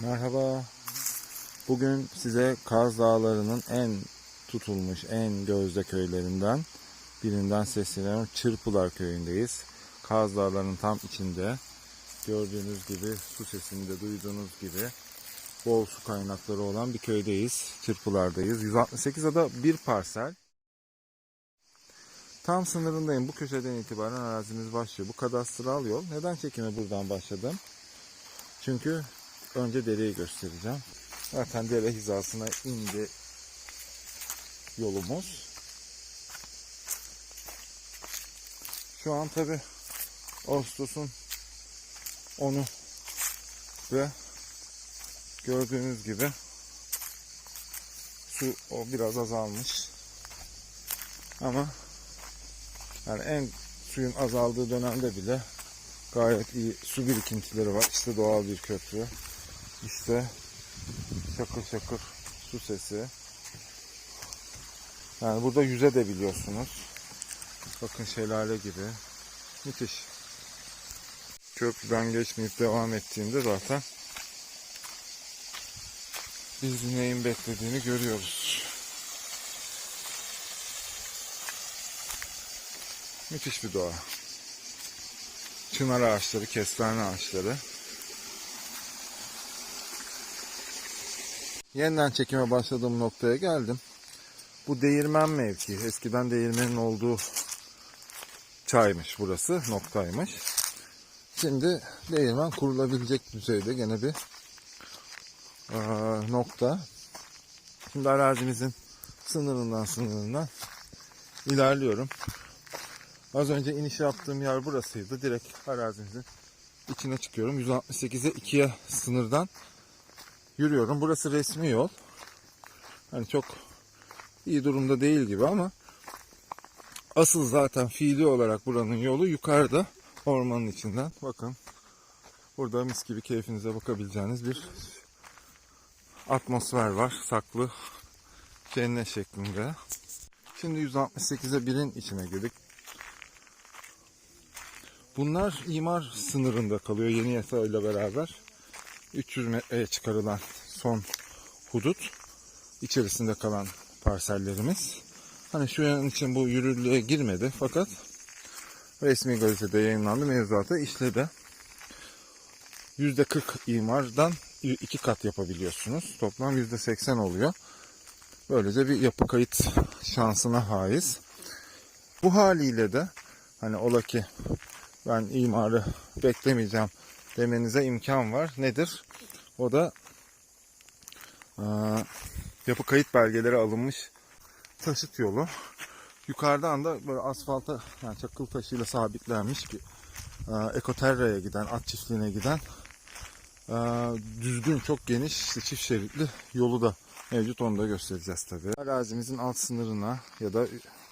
Merhaba. Bugün size Kaz Dağları'nın en tutulmuş, en gözde köylerinden birinden sesleniyorum. Çırpılar köyündeyiz. Kaz Dağları'nın tam içinde. Gördüğünüz gibi, su sesini de duyduğunuz gibi bol su kaynakları olan bir köydeyiz. Çırpılardayız. 168 ada bir parsel. Tam sınırındayım. Bu köşeden itibaren arazimiz başlıyor. Bu kadastral yol. Neden çekime buradan başladım? Çünkü önce dereyi göstereceğim. Zaten dere hizasına indi yolumuz. Şu an tabi Ağustos'un 10'u ve gördüğünüz gibi su o biraz azalmış. Ama yani en suyun azaldığı dönemde bile gayet iyi su birikintileri var. İşte doğal bir köprü. İşte şakır şakır su sesi. Yani burada yüze de biliyorsunuz. Bakın şelale gibi. Müthiş. Köprüden geçmeyip devam ettiğimde zaten bizi neyin beklediğini görüyoruz. Müthiş bir doğa. Çınar ağaçları, kestane ağaçları. Yeniden çekime başladığım noktaya geldim. Bu değirmen mevki. Eskiden değirmenin olduğu çaymış burası, noktaymış. Şimdi değirmen kurulabilecek düzeyde gene bir eee, nokta. Şimdi arazimizin sınırından sınırından ilerliyorum. Az önce iniş yaptığım yer burasıydı. Direkt arazimizin içine çıkıyorum. 168'e 2'ye sınırdan yürüyorum. Burası resmi yol. Hani çok iyi durumda değil gibi ama asıl zaten fiili olarak buranın yolu yukarıda ormanın içinden. Bakın burada mis gibi keyfinize bakabileceğiniz bir atmosfer var. Saklı cennet şeklinde. Şimdi 168'e 1'in içine girdik. Bunlar imar sınırında kalıyor yeni yasa ile beraber. 300 metreye çıkarılan son hudut içerisinde kalan parsellerimiz. Hani şu an için bu yürürlüğe girmedi fakat resmi gazetede yayınlandı mevzuata işledi. %40 imardan iki kat yapabiliyorsunuz. Toplam %80 oluyor. Böylece bir yapı kayıt şansına haiz. Bu haliyle de hani ola ki ben imarı beklemeyeceğim demenize imkan var. Nedir? O da eee, yapı kayıt belgeleri alınmış taşıt yolu. Yukarıdan da böyle asfalta yani çakıl taşıyla sabitlenmiş bir eee, ekoterraya giden, at çiftliğine giden eee, düzgün, çok geniş, işte çift şeritli yolu da mevcut. Onu da göstereceğiz tabii. Arazimizin alt sınırına ya da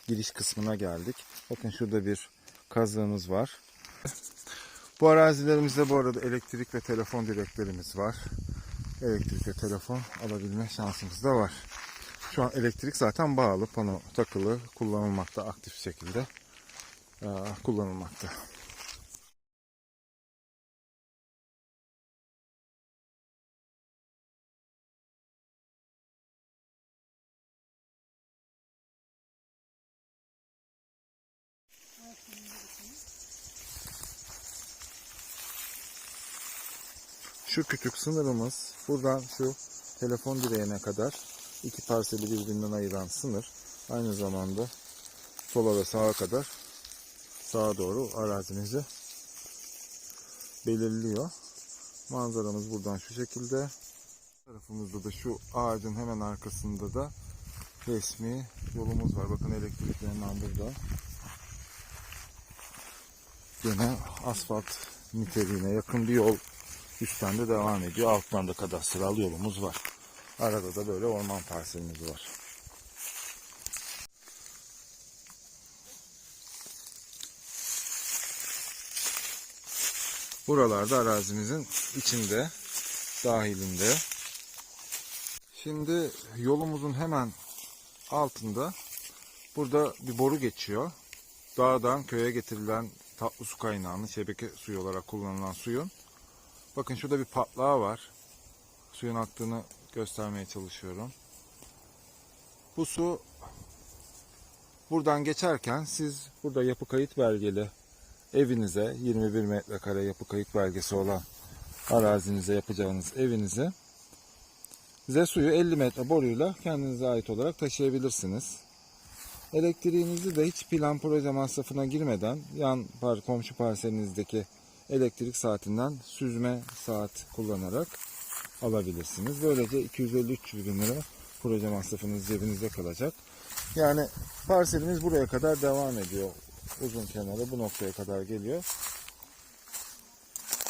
giriş kısmına geldik. Bakın şurada bir kazığımız var. Bu arazilerimizde bu arada elektrik ve telefon direklerimiz var. Elektrik ve telefon alabilme şansımız da var. Şu an elektrik zaten bağlı, pano takılı, kullanılmakta aktif şekilde kullanılmakta. Şu küçük sınırımız buradan şu telefon direğine kadar iki parseli birbirinden ayıran sınır. Aynı zamanda sola ve sağa kadar sağa doğru arazimizi belirliyor. Manzaramız buradan şu şekilde. Tarafımızda da şu ağacın hemen arkasında da resmi yolumuz var. Bakın elektrikli hemen burada. Yine asfalt niteliğine yakın bir yol üstten de devam ediyor. Alttan da kadastral yolumuz var. Arada da böyle orman parselimiz var. Buralarda arazimizin içinde, dahilinde. Şimdi yolumuzun hemen altında burada bir boru geçiyor. Dağdan köye getirilen tatlı su kaynağının şebeke suyu olarak kullanılan suyun Bakın şurada bir patlağı var. suyun aktığını göstermeye çalışıyorum. Bu su buradan geçerken siz burada yapı kayıt belgeli evinize 21 metrekare yapı kayıt belgesi olan arazinize yapacağınız evinize size suyu 50 metre boruyla kendinize ait olarak taşıyabilirsiniz. Elektriğinizi de hiç plan proje masrafına girmeden yan par komşu parselinizdeki elektrik saatinden süzme saat kullanarak alabilirsiniz. Böylece 250-300 bin lira proje masrafınız cebinizde kalacak. Yani parselimiz buraya kadar devam ediyor. Uzun kenarı bu noktaya kadar geliyor.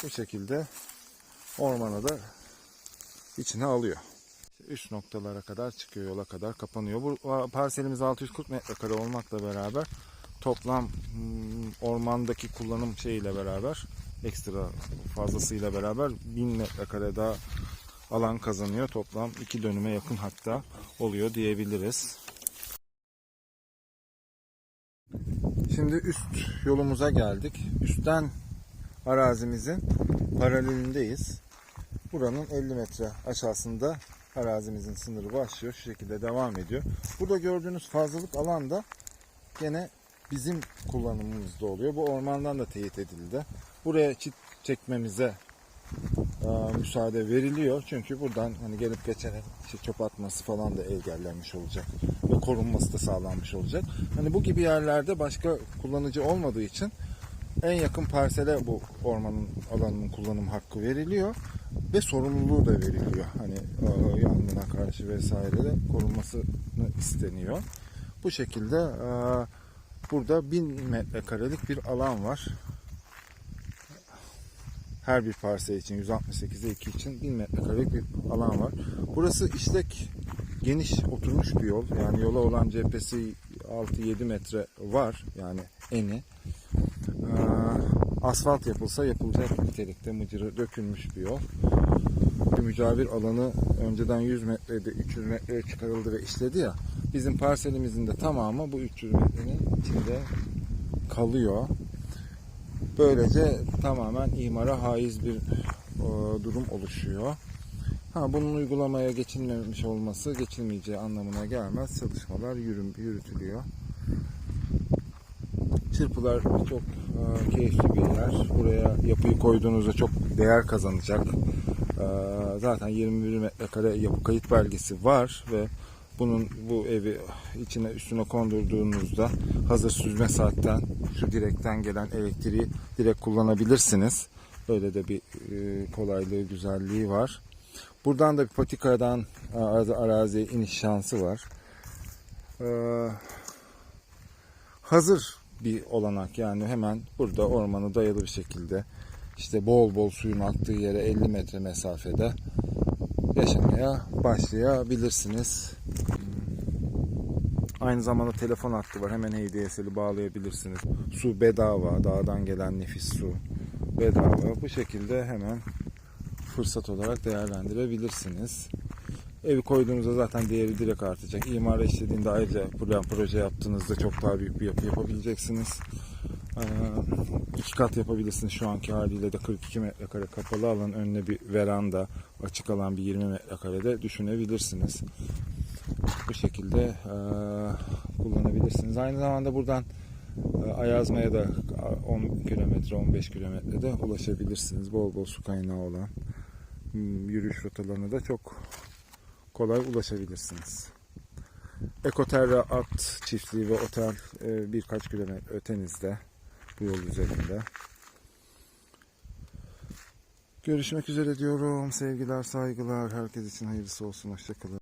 Bu şekilde ormana da içine alıyor. Üst noktalara kadar çıkıyor, yola kadar kapanıyor. Bu parselimiz 640 metrekare olmakla beraber toplam hmm, ormandaki kullanım şeyiyle beraber ekstra fazlasıyla beraber 1000 metrekare daha alan kazanıyor. Toplam iki dönüme yakın hatta oluyor diyebiliriz. Şimdi üst yolumuza geldik. Üstten arazimizin paralelindeyiz. Buranın 50 metre aşağısında arazimizin sınırı başlıyor. Şu şekilde devam ediyor. Burada gördüğünüz fazlalık alan da gene bizim kullanımımızda oluyor. Bu ormandan da teyit edildi. Buraya çit çekmemize e, müsaade veriliyor. Çünkü buradan hani gelip geçene işte çöp atması falan da engellenmiş olacak. Ve korunması da sağlanmış olacak. Hani bu gibi yerlerde başka kullanıcı olmadığı için en yakın parsele bu ormanın alanının kullanım hakkı veriliyor ve sorumluluğu da veriliyor. Hani e, yangına karşı vesaire de korunmasını isteniyor. Bu şekilde e, burada 1000 metrekarelik bir alan var. Her bir parsel için 168'e 2 için 1000 metrekarelik bir alan var. Burası işlek geniş oturmuş bir yol. Yani yola olan cephesi 6-7 metre var. Yani eni. Ee, asfalt yapılsa yapılacak nitelikte mıcırı dökülmüş bir yol. Mücavir alanı önceden 100 metrede 300 metreye çıkarıldı ve işledi ya. Bizim parselimizin de tamamı bu 300 metrenin içinde kalıyor. Böylece tamamen imara haiz bir e, durum oluşuyor. Ha, bunun uygulamaya geçilmemiş olması geçilmeyeceği anlamına gelmez. Çalışmalar yürüm, yürütülüyor. Çırpılar çok e, keyifli bir yer. Buraya yapıyı koyduğunuzda çok değer kazanacak. E, zaten 21 metrekare yapı kayıt belgesi var ve bunun bu evi içine üstüne kondurduğunuzda hazır süzme saatten şu direkten gelen elektriği direkt kullanabilirsiniz. Böyle de bir e, kolaylığı, güzelliği var. Buradan da bir patikadan e, araziye iniş şansı var. Ee, hazır bir olanak yani hemen burada ormanı dayalı bir şekilde işte bol bol suyun aktığı yere 50 metre mesafede yaşamaya başlayabilirsiniz. Aynı zamanda telefon hattı var. Hemen HDSL'i bağlayabilirsiniz. Su bedava. Dağdan gelen nefis su bedava. Bu şekilde hemen fırsat olarak değerlendirebilirsiniz. Evi koyduğunuzda zaten değeri direkt artacak. İmara işlediğinde ayrıca plan proje yaptığınızda çok daha büyük bir yapı yapabileceksiniz. Ee, iki kat yapabilirsiniz şu anki haliyle de 42 metrekare kapalı alan önüne bir veranda açık alan bir 20 metrekarede düşünebilirsiniz. Bu şekilde e, kullanabilirsiniz. Aynı zamanda buradan e, Ayazma'ya da 10 kilometre 15 kilometrede ulaşabilirsiniz. Bol bol su kaynağı olan hmm, yürüyüş rotalarına da çok kolay ulaşabilirsiniz. Ekoterra at çiftliği ve otel e, birkaç kilometre ötenizde bu yol üzerinde. Görüşmek üzere diyorum. Sevgiler, saygılar. Herkes için hayırlısı olsun. Hoşçakalın.